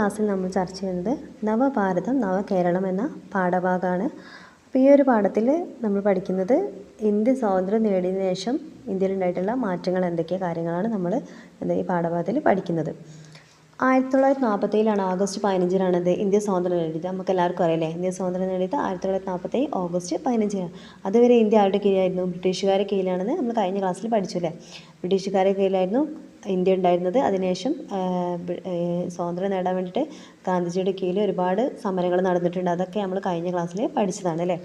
ക്ലാസ്സിൽ നമ്മൾ ചർച്ച ചെയ്യുന്നത് നവഭാരതം നവകേരളം എന്ന പാഠഭാഗമാണ്. അപ്പോൾ ഈ ഒരു പാഠത്തിൽ നമ്മൾ പഠിക്കുന്നത് ഇന്ത്യ സ്വാതന്ത്ര്യം നേടിയതിനു ശേഷം ഇന്ത്യയിലുണ്ടായിട്ടുള്ള മാറ്റങ്ങൾ എന്തൊക്കെ കാര്യങ്ങളാണ് നമ്മൾ എന്താ ഈ പാഠഭാഗത്തിൽ പഠിക്കുന്നത്. ആയിരത്തി തൊള്ളായിരത്തി നാൽപ്പത്തേഴിലാണ് ഓഗസ്റ്റ് പതിനഞ്ചിനാണ് ഇത് ഇന്ത്യ സ്വാതന്ത്ര്യം നേടിയത്. നമുക്ക് എല്ലാവർക്കും അറിയില്ലേ ഇന്ത്യ സ്വാതന്ത്ര്യം നേടിയത് ആയിരത്തി തൊള്ളായിരത്തി നാൽപ്പത്തേഴ് ഓഗസ്റ്റ് പതിനഞ്ചിനാണ്. അതുവരെ ഇന്ത്യ ആരുടെ കീഴിലായിരുന്നു? ബ്രിട്ടീഷുകാരുടെ കീഴിലാണെന്ന് നമ്മൾ കഴിഞ്ഞ ക്ലാസ്സിൽ പഠിച്ചു അല്ലേ? ബ്രിട്ടീഷുകാരുടെ കയ്യിലായിരുന്നു ഇന്ത്യ ഉണ്ടായിരുന്നത്. അതിനുശേഷം സ്വാതന്ത്ര്യം നേടാൻ വേണ്ടിയിട്ട് ഗാന്ധിജിയുടെ കീഴിൽ ഒരുപാട് സമരങ്ങൾ നടന്നിട്ടുണ്ട്. അതൊക്കെ നമ്മൾ കഴിഞ്ഞ ക്ലാസ്സിൽ പഠിച്ചതാണ് അല്ലേ?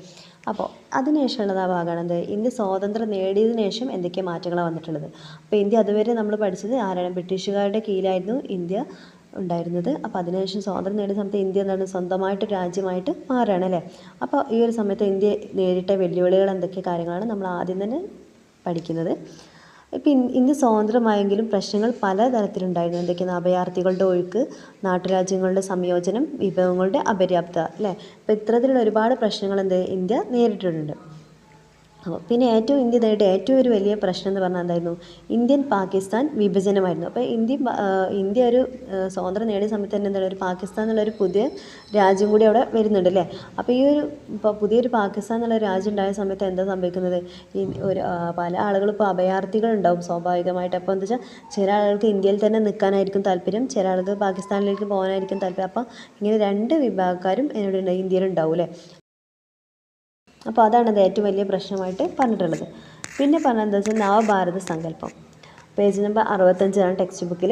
അപ്പോൾ അതിനുശേഷമുള്ളത് ആ ഭാഗമാണ് എന്ത് ഇന്ത്യ സ്വാതന്ത്ര്യം നേടിയതിനു ശേഷം എന്തൊക്കെ മാറ്റങ്ങളാണ് വന്നിട്ടുള്ളത്? അപ്പോൾ ഇന്ത്യ അതുവരെ നമ്മൾ പഠിച്ചത് ആരാണ്? ബ്രിട്ടീഷുകാരുടെ കീഴിലായിരുന്നു ഇന്ത്യ ഉണ്ടായിരുന്നത്. അപ്പോൾ അതിനുശേഷം സ്വാതന്ത്ര്യം നേടിയ സമയത്ത് ഇന്ത്യ എന്താണ്? സ്വന്തമായിട്ട് രാജ്യമായിട്ട് മാറുകയാണ് അല്ലേ? അപ്പോൾ ഈ ഒരു സമയത്ത് ഇന്ത്യ നേരിട്ട വെല്ലുവിളികൾ എന്തൊക്കെ കാര്യങ്ങളാണ് നമ്മൾ ആദ്യം തന്നെ പഠിക്കുന്നത്? ഇപ്പം ഇന്ത്യ സ്വതന്ത്രമായെങ്കിലും പ്രശ്നങ്ങൾ പലതരത്തിലുണ്ടായിരുന്നു. എന്തൊക്കെയാണ്? അഭയാർത്ഥികളുടെ ഒഴുക്ക് നാട്ടുരാജ്യങ്ങളുടെ സംയോജനം വിഭവങ്ങളുടെ അപര്യാപ്തത അല്ലേ? അപ്പോൾ ഇത്തരത്തിലുള്ള ഒരുപാട് പ്രശ്നങ്ങൾ എന്ത്? ഇന്ത്യ നേരിട്ടിട്ടുണ്ട്. പിന്നെ ഏറ്റവും ഇന്ത്യ നേരിട്ട ഏറ്റവും ഒരു വലിയ പ്രശ്നം എന്ന് പറഞ്ഞാൽ എന്തായിരുന്നു? ഇന്ത്യൻ പാകിസ്ഥാൻ വിഭജനമായിരുന്നു. അപ്പോൾ ഇന്ത്യ ഇന്ത്യ ഒരു സ്വാതന്ത്ര്യം നേടിയ സമയത്ത് തന്നെ എന്താണ് ഒരു പാകിസ്ഥാൻ എന്നുള്ളൊരു പുതിയ രാജ്യം കൂടി അവിടെ വരുന്നുണ്ട് അല്ലേ? അപ്പോൾ ഈ ഒരു ഇപ്പോൾ പുതിയൊരു പാകിസ്ഥാൻ എന്നുള്ള രാജ്യം ഉണ്ടായ സമയത്ത് എന്താ സംഭവിക്കുന്നത്? ഈ ഒരു പല ആളുകളും ഇപ്പോൾ അഭയാർത്ഥികൾ ഉണ്ടാവും സ്വാഭാവികമായിട്ട്. അപ്പോൾ എന്താ വെച്ചാൽ ചില ആളുകൾക്ക് ഇന്ത്യയിൽ തന്നെ നിൽക്കാനായിരിക്കും താല്പര്യം ചില ആളുകൾ പാകിസ്ഥാനിലേക്ക് പോകാനായിരിക്കും താല്പര്യം. അപ്പോൾ ഇങ്ങനെ രണ്ട് വിഭാഗക്കാരും എന്നോട് ഇന്ത്യയിലുണ്ടാവും അല്ലേ? അപ്പോൾ അതാണ് അത് ഏറ്റവും വലിയ പ്രശ്നമായിട്ട് പറഞ്ഞിട്ടുള്ളത്. പിന്നെ പറഞ്ഞത് എന്താ വെച്ചാൽ നവഭാരത സങ്കല്പം. പേജ് നമ്പർ അറുപത്തഞ്ചാണ് ടെക്സ്റ്റ് ബുക്കിൽ.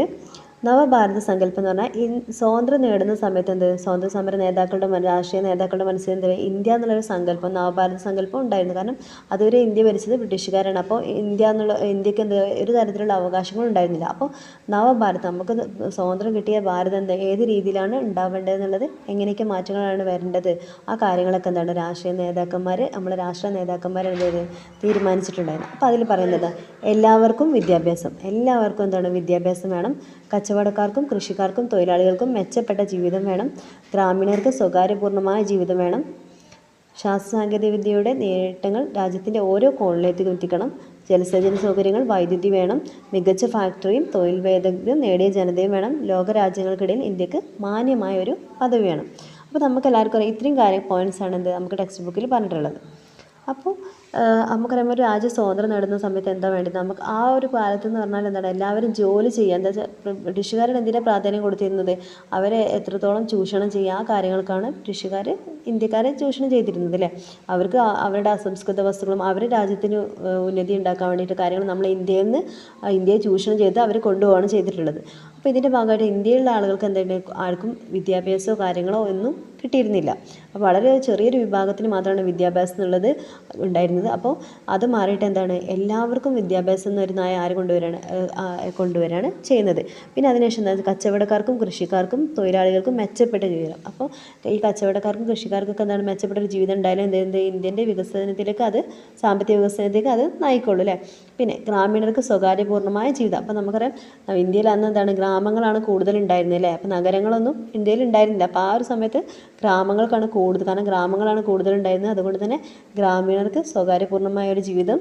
നവഭാരത സങ്കല്പം എന്ന് പറഞ്ഞാൽ സ്വാതന്ത്ര്യം നേടുന്ന സമയത്ത് എന്ത് സ്വാതന്ത്ര്യ സമര നേതാക്കളുടെ രാഷ്ട്രീയ നേതാക്കളുടെ മനസ്സിൽ എന്ത് ഇന്ത്യ എന്നുള്ളൊരു സങ്കല്പം നവഭാരത സങ്കല്പം ഉണ്ടായിരുന്നു. കാരണം അതുവരെ ഇന്ത്യ ഭരിച്ചത് ബ്രിട്ടീഷുകാരാണ്. അപ്പോൾ ഇന്ത്യ എന്നുള്ള ഇന്ത്യയ്ക്ക് എന്ത് ഒരു തരത്തിലുള്ള അവകാശങ്ങളും ഉണ്ടായിരുന്നില്ല. അപ്പോൾ നവഭാരതം നമുക്ക് സ്വാതന്ത്ര്യം കിട്ടിയ ഭാരതം എന്ത് ഏത് രീതിയിലാണ് ഉണ്ടാവേണ്ടത് എന്നുള്ളത്? എങ്ങനെയൊക്കെ മാറ്റങ്ങളാണ് വരേണ്ടത്? ആ കാര്യങ്ങളൊക്കെ എന്താണ് രാഷ്ട്രീയ നേതാക്കന്മാർ നമ്മുടെ രാഷ്ട്രീയ നേതാക്കന്മാർ എന്ത് തീരുമാനിച്ചിട്ടുണ്ടായിരുന്നു. അപ്പോൾ അതിൽ പറയുന്നത് എല്ലാവർക്കും വിദ്യാഭ്യാസം എല്ലാവർക്കും എന്താണ് വിദ്യാഭ്യാസം വേണം. കച്ചവടക്കാർക്കും കൃഷിക്കാർക്കും തൊഴിലാളികൾക്കും മെച്ചപ്പെട്ട ജീവിതം വേണം. ഗ്രാമീണർക്ക് സ്വകാര്യപൂർണമായ ജീവിതം വേണം. ശാസ്ത്ര സാങ്കേതികവിദ്യയുടെ നേട്ടങ്ങൾ രാജ്യത്തിന്റെ ഓരോ കോണിലേക്കും എത്തിക്കണം. ജലസേചന സൗകര്യങ്ങൾ വൈദ്യുതി വേണം. മികച്ച ഫാക്ടറിയും തൊഴിൽ വൈദഗ്ധ്യം നേടിയ ജനതയും വേണം. ലോകരാജ്യങ്ങൾക്കിടയിൽ ഇന്ത്യയ്ക്ക് മാന്യമായ ഒരു പദവി വേണം. അപ്പോൾ നമുക്ക് എല്ലാവർക്കും അറിയാം ഇത്രയും കാര്യം പോയിന്റ്സ് ആണ് എന്ത് നമുക്ക് ടെക്സ്റ്റ് ബുക്കിൽ പറഞ്ഞിട്ടുള്ളത്. അപ്പോൾ നമുക്കറിയാം ഒരു രാജ്യം സ്വാതന്ത്ര്യം നേടുന്ന സമയത്ത് എന്താ വേണ്ടത്? നമുക്ക് ആ ഒരു കാലത്ത് എന്ന് പറഞ്ഞാൽ എന്താണ്? എല്ലാവരും ജോലി ചെയ്യുക. എന്താ വെച്ചാൽ ബ്രിട്ടീഷുകാരൻ എന്തിനാണ് പ്രാധാന്യം കൊടുത്തിരുന്നത്? അവരെ എത്രത്തോളം ചൂഷണം ചെയ്യുക? ആ കാര്യങ്ങൾക്കാണ് ബ്രിട്ടീഷുകാർ ഇന്ത്യക്കാരെ ചൂഷണം ചെയ്തിരുന്നത് അല്ലേ? അവർക്ക് അവരുടെ അസംസ്കൃത വസ്തുക്കളും അവരുടെ രാജ്യത്തിന് ഉന്നതി ഉണ്ടാക്കാൻ വേണ്ടിയിട്ട് കാര്യങ്ങൾ നമ്മൾ ഇന്ത്യയിൽ നിന്ന് ഇന്ത്യയെ ചൂഷണം ചെയ്ത് അവർ കൊണ്ടുപോവുകയാണ് ചെയ്തിട്ടുള്ളത്. അപ്പോൾ ഇതിന്റെ ഭാഗമായിട്ട് ഇന്ത്യയിലുള്ള ആളുകൾക്ക് എന്തെങ്കിലും ആർക്കും വിദ്യാഭ്യാസമോ കാര്യങ്ങളോ ഒന്നും കിട്ടിയിരുന്നില്ല. അപ്പോൾ വളരെ ചെറിയൊരു വിഭാഗത്തിന് മാത്രമാണ് വിദ്യാഭ്യാസം എന്നുള്ളത് ഉണ്ടായിരുന്നത്. അപ്പോൾ അത് മാറിയിട്ട് എന്താണ്? എല്ലാവർക്കും വിദ്യാഭ്യാസം എന്നൊരു നയം ആര് കൊണ്ടുവരാണ്? കൊണ്ടുവരാണ് ചെയ്യുന്നത്. പിന്നെ അതിനുശേഷം എന്താ കച്ചവടക്കാർക്കും കൃഷിക്കാർക്കും തൊഴിലാളികൾക്കും മെച്ചപ്പെട്ട ജീവിതം. അപ്പോൾ ഈ കച്ചവടക്കാർക്കും കൃഷിക്കാർക്കൊക്കെ എന്താണ്? മെച്ചപ്പെട്ട ഒരു ജീവിതം ഉണ്ടായാലും എന്ത് എന്ത് ഇന്ത്യന്റെ വികസനത്തിലേക്ക് അത് സാമ്പത്തിക വികസനത്തിലേക്ക് അത് നയിക്കുള്ളൂ അല്ലേ? പിന്നെ ഗ്രാമീണർക്ക് സ്വകാര്യപൂർണമായ ജീവിതം. അപ്പോൾ നമുക്കറിയാം ഇന്ത്യയിൽ അന്ന് എന്താണ്? ഗ്രാമങ്ങളാണ് കൂടുതൽ ഉണ്ടായിരുന്നത് അല്ലേ? അപ്പോൾ നഗരങ്ങളൊന്നും ഇന്ത്യയിൽ ഉണ്ടായിരുന്നില്ല. അപ്പോൾ ആ ഒരു സമയത്ത് ഗ്രാമങ്ങൾക്കാണ് കൂടുതൽ കാരണം ഗ്രാമങ്ങളാണ് കൂടുതൽ ഉണ്ടായിരുന്നത് അതുകൊണ്ട് തന്നെ ഗ്രാമീണർക്ക് സ്വകാര്യപൂർണമായ ഒരു ജീവിതം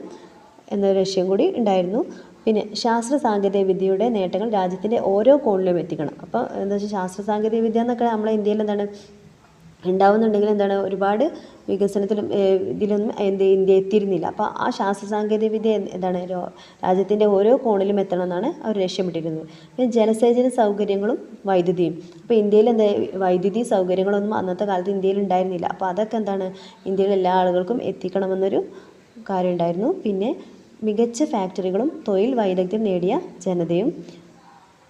എന്ന ലക്ഷ്യം കൂടി ഉണ്ടായിരുന്നു. പിന്നെ ശാസ്ത്ര സാങ്കേതിക വിദ്യയുടെ നേട്ടങ്ങൾ രാജ്യത്തിന്റെ ഓരോ കോണിലും എത്തിക്കണം. അപ്പോൾ എന്താ വെച്ചാൽ ശാസ്ത്ര സാങ്കേതിക വിദ്യ എന്നൊക്കെ നമ്മളെ ഇന്ത്യയിൽ എന്താണ് ഉണ്ടാവുന്നുണ്ടെങ്കിൽ എന്താണ് ഒരുപാട് വികസനത്തിലും ഇതിലൊന്നും എന്ത് ഇന്ത്യ എത്തിയിരുന്നില്ല. അപ്പോൾ ആ ശാസ്ത്ര സാങ്കേതിക വിദ്യ എന്താണ് രാജ്യത്തിന്റെ ഓരോ കോണിലും എത്തണമെന്നാണ് അവർ ലക്ഷ്യമിട്ടിരുന്നത്. പിന്നെ ജലസേചന സൗകര്യങ്ങളും വൈദ്യുതിയും. അപ്പോൾ ഇന്ത്യയിൽ എന്താ വൈദ്യുതി സൗകര്യങ്ങളൊന്നും അന്നത്തെ കാലത്ത് ഇന്ത്യയിൽ ഉണ്ടായിരുന്നില്ല. അപ്പോൾ അതൊക്കെ എന്താണ് ഇന്ത്യയിലെ എല്ലാ ആളുകൾക്കും എത്തിക്കണമെന്നൊരു കാര്യം ഉണ്ടായിരുന്നു പിന്നെ മികച്ച ഫാക്ടറികളും തൊഴിൽ വൈദഗ്ധ്യം നേടിയ ജനതയും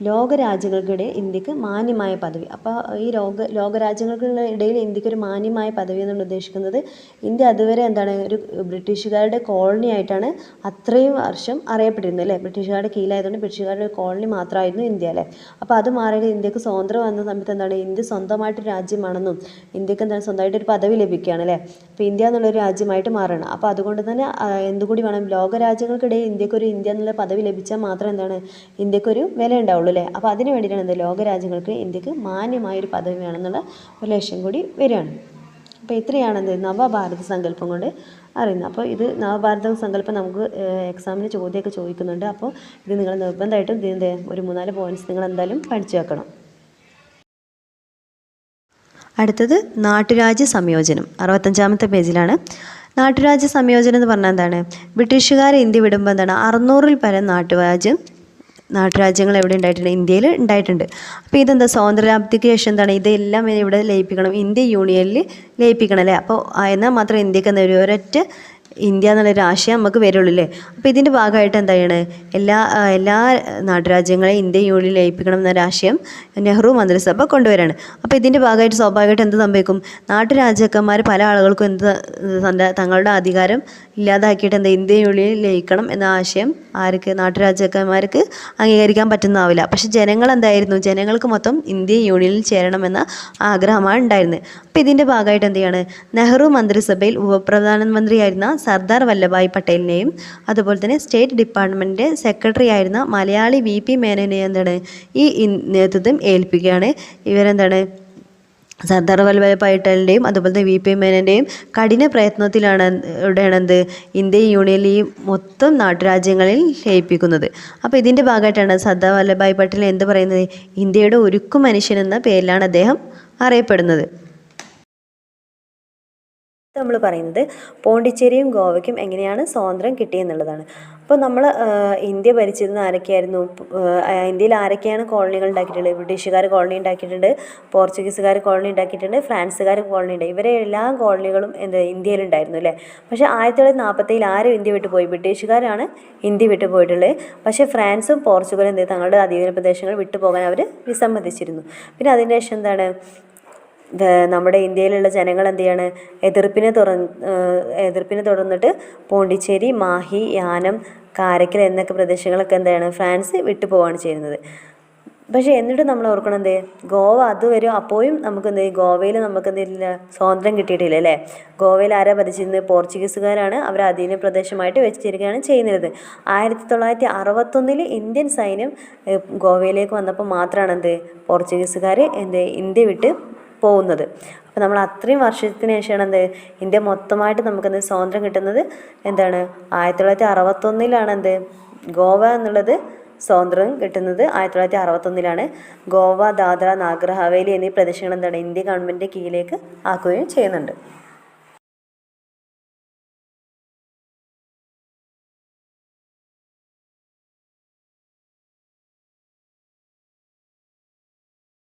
ലോകരാജ്യങ്ങൾക്കിടയിൽ ഇന്ത്യയ്ക്ക് മാന്യമായ പദവി. അപ്പോൾ ഈ ലോക ലോകരാജ്യങ്ങൾക്കുള്ള ഇടയിൽ ഇന്ത്യയ്ക്ക് ഒരു മാന്യമായ പദവി എന്നാണ് ഉദ്ദേശിക്കുന്നത്. ഇന്ത്യ അതുവരെ എന്താണ് ഒരു ബ്രിട്ടീഷുകാരുടെ കോളനി ആയിട്ടാണ് അത്രയും വർഷം അറിയപ്പെട്ടിരുന്നത് അല്ലേ? ബ്രിട്ടീഷുകാരുടെ കീഴിലായതുകൊണ്ട് ബ്രിട്ടീഷുകാരുടെ കോളനി മാത്രമായിരുന്നു ഇന്ത്യ അല്ലേ? അപ്പോൾ അത് മാറിയിട്ട് ഇന്ത്യയ്ക്ക് സ്വാതന്ത്ര്യം വന്ന സമയത്ത് എന്താണ് ഇന്ത്യ സ്വന്തമായിട്ട് രാജ്യമാണെന്നും ഇന്ത്യയ്ക്ക് എന്താണ് സ്വന്തമായിട്ട് ഒരു പദവി ലഭിക്കുകയാണ് അല്ലേ? അപ്പോൾ ഇന്ത്യ എന്നുള്ളൊരു രാജ്യമായിട്ട് മാറണം അപ്പോൾ അതുകൊണ്ട് തന്നെ എന്തുകൂടി വേണം ലോകരാജ്യങ്ങൾക്കിടയിൽ ഇന്ത്യക്കൊരു ഇന്ത്യ എന്നുള്ള പദവി ലഭിച്ചാൽ മാത്രം എന്താണ് ഇന്ത്യക്കൊരു വില ഉണ്ടാവുള്ളൂ അല്ലേ? അപ്പോൾ അതിന് വേണ്ടിയിട്ടാണ് എന്ത് ലോകരാജ്യങ്ങൾക്ക് ഇന്ത്യയ്ക്ക് മാന്യമായൊരു പദവി വേണമെന്നുള്ള ഒരു ലക്ഷ്യം കൂടി വരികയാണ്. അപ്പോൾ ഇത്രയാണ് എന്ത് നവഭാരത സങ്കല്പം കൊണ്ട് അറിയുന്നത്. അപ്പോൾ ഇത് നവഭാരത സങ്കല്പം നമുക്ക് എക്സാമിന് ചോദ്യമൊക്കെ ചോദിക്കുന്നുണ്ട്. അപ്പോൾ ഇത് നിങ്ങൾ നിർബന്ധമായിട്ടും ഇതിന്റെ ഒരു മൂന്നാൽ പോയിന്റ്സ് നിങ്ങൾ എന്തായാലും പഠിച്ചു വെക്കണം. അടുത്തത് നാട്ടുരാജ്യ സംയോജനം. അറുപത്തഞ്ചാമത്തെ പേജിലാണ്. നാട്ടുരാജ്യ സംയോജനം എന്ന് പറഞ്ഞാൽ എന്താണ്? ബ്രിട്ടീഷുകാർ ഇന്ത്യ വിടുമ്പോൾ എന്താണ്? അറുന്നൂറിൽ പരം നാട്ടുരാജ്യം നാട്ടുരാജ്യങ്ങൾ എവിടെ ഉണ്ടായിട്ടുണ്ട്? ഇന്ത്യയിൽ ഉണ്ടായിട്ടുണ്ട്. അപ്പോൾ ഇതെന്താ? സ്വാതന്ത്ര്യലാഭത്തിക്ക് ശേഷം എന്താണ്? ഇതെല്ലാം ഇവിടെ ലയിപ്പിക്കണം. ഇന്ത്യ യൂണിയനിൽ ലയിപ്പിക്കണം അല്ലേ? അപ്പോൾ എന്നാൽ മാത്രം ഇന്ത്യയ്ക്ക് എന്താ ഒരു ഒരൊറ്റ ഇന്ത്യ എന്നുള്ളൊരു ആശയം നമുക്ക് വരുള്ളൂ അല്ലേ അപ്പോൾ ഇതിന്റെ ഭാഗമായിട്ട് എന്താണ്? എല്ലാ എല്ലാ നാട്ടുരാജ്യങ്ങളെയും ഇന്ത്യ യൂണിയനിൽ ലയിപ്പിക്കണം എന്നൊരാശയം നെഹ്റു മന്ത്രിസഭ കൊണ്ടുവരാണ്. അപ്പോൾ ഇതിന്റെ ഭാഗമായിട്ട് സ്വാഭാവികമായിട്ട് എന്ത് സംഭവിക്കും? നാട്ടുരാജാക്കന്മാർ പല ആളുകൾക്കും എന്ത് തങ്ങളുടെ അധികാരം ഇല്ലാതാക്കിയിട്ട് എന്താ ഇന്ത്യ യൂണിയനിൽ ലയിക്കണം എന്ന ആശയം ആർക്ക് നാട്ടുരാജാക്കന്മാർക്ക് അംഗീകരിക്കാൻ പറ്റുന്നതാവില്ല. പക്ഷേ ജനങ്ങൾ എന്തായിരുന്നു? ജനങ്ങൾക്ക് മൊത്തം ഇന്ത്യ യൂണിയനിൽ ചേരണമെന്ന ആഗ്രഹമാണ് ഉണ്ടായിരുന്നത്. അപ്പോൾ ഇതിന്റെ ഭാഗമായിട്ട് എന്ത് ചെയ്യാണ്? നെഹ്റു മന്ത്രിസഭയിൽ ഉപപ്രധാനമന്ത്രിയായിരുന്ന സർദാർ വല്ലഭായ് പട്ടേലിനെയും അതുപോലെ തന്നെ സ്റ്റേറ്റ് ഡിപ്പാർട്ട്മെന്റ് സെക്രട്ടറി ആയിരുന്ന മലയാളി വി പി മേനോനെയും എന്താണ് ഈ നേതൃത്വം ഏൽപ്പിക്കുകയാണ്. ഇവരെന്താണ്? സർദാർ വല്ലഭായ് പട്ടേലിന്റെയും അതുപോലെ തന്നെ വി പി മേനന്റെയും കഠിന പ്രയത്നത്തിലാണ് ഇവിടെയാണ് എന്ത്? ഇന്ത്യൻ യൂണിയനിൽ ഈ മൊത്തം നാട്ടുരാജ്യങ്ങളിൽ ലയിപ്പിക്കുന്നത്. അപ്പോൾ ഇതിന്റെ ഭാഗമായിട്ടാണ് സർദാർ വല്ലഭായ് പട്ടേൽ എന്ത് പറയുന്നത്? ഇന്ത്യയുടെ ഒരുക്കു മനുഷ്യൻ എന്ന പേരിലാണ് അദ്ദേഹം അറിയപ്പെടുന്നത്. നമ്മൾ പറയുന്നത് പോണ്ടിച്ചേരിയും ഗോവയ്ക്കും എങ്ങനെയാണ് സ്വാതന്ത്ര്യം കിട്ടിയെന്നുള്ളതാണ്. അപ്പോൾ നമ്മൾ ഇന്ത്യ ഭരിച്ചിരുന്ന ആരൊക്കെയായിരുന്നു? ഇന്ത്യയിൽ ആരൊക്കെയാണ് കോളനികൾ ഉണ്ടാക്കിയിട്ടുള്ളത്? ബ്രിട്ടീഷുകാർ കോളനി ഉണ്ടാക്കിയിട്ടുണ്ട് പോർച്ചുഗീസുകാർ കോളനി ഉണ്ടാക്കിയിട്ടുണ്ട് ഫ്രാൻസുകാർ കോളനി ഉണ്ട്. ഇവരെ എല്ലാ കോളനികളും എന്ത് ഇന്ത്യയിലുണ്ടായിരുന്നു അല്ലേ? പക്ഷേ ആയിരത്തി തൊള്ളായിരത്തി നാൽപ്പത്തേഴിൽ ആരും ഇന്ത്യ വിട്ടു പോയി. ബ്രിട്ടീഷുകാരാണ് ഇന്ത്യ വിട്ടു പോയിട്ടുള്ളത്. പക്ഷേ ഫ്രാൻസും പോർച്ചുഗലും എന്ത് തങ്ങളുടെ അധീന പ്രദേശങ്ങൾ വിട്ടുപോകാൻ അവർ വിസമ്മതിച്ചിരുന്നു. പിന്നെ അതിന്റെ ശേഷം എന്താണ്? നമ്മുടെ ഇന്ത്യയിലുള്ള ജനങ്ങൾ എന്ത് ചെയ്യാണ്? എതിർപ്പിനെ തുറന്ന് എതിർപ്പിനെ തുടർന്നിട്ട് പോണ്ടിച്ചേരി മാഹി യാനം കാരക്കൽ എന്നൊക്കെ പ്രദേശങ്ങളൊക്കെ എന്താണ് ഫ്രാൻസ് വിട്ടു പോവുകയാണ് ചെയ്യുന്നത്. പക്ഷേ എന്നിട്ട് നമ്മൾ ഓർക്കണം എന്ത് ഗോവ അതുവരെ അപ്പോഴും നമുക്ക് എന്ത് ഗോവയിൽ നമുക്ക് എന്തില്ല സ്വാതന്ത്ര്യം കിട്ടിയിട്ടില്ല അല്ലേ? ഗോവയിൽ ആരാ ഭരിച്ചിരുന്നത് പോർച്ചുഗീസുകാരാണ് അവർ അധീന പ്രദേശമായിട്ട് വെച്ചിരിക്കുകയാണ് ചെയ്യുന്നത്. ആയിരത്തി തൊള്ളായിരത്തി അറുപത്തൊന്നിൽ ഇന്ത്യൻ സൈന്യം ഗോവയിലേക്ക് വന്നപ്പോൾ മാത്രമാണ് എന്ത് പോർച്ചുഗീസുകാർ എന്ത് ഇന്ത്യ വിട്ട് പോകുന്നത്. അപ്പോൾ നമ്മൾ അത്രയും വർഷത്തിന് ശേഷമാണ് എന്ത് ഇന്ത്യ മൊത്തമായിട്ട് നമുക്കെന്ത് സ്വാതന്ത്ര്യം കിട്ടുന്നത്? എന്താണ്? ആയിരത്തി തൊള്ളായിരത്തി അറുപത്തൊന്നിലാണ് എന്ത് ഗോവ എന്നുള്ളത് സ്വാതന്ത്ര്യം കിട്ടുന്നത്. ആയിരത്തി തൊള്ളായിരത്തി അറുപത്തൊന്നിലാണ് ഗോവ ദാദ്ര നാഗർ ഹവേലി എന്നീ പ്രദേശങ്ങൾ എന്താണ് ഇന്ത്യ ഗവൺമെന്റിന്റെ കീഴിലേക്ക് ആക്കുകയും ചെയ്യുന്നുണ്ട്.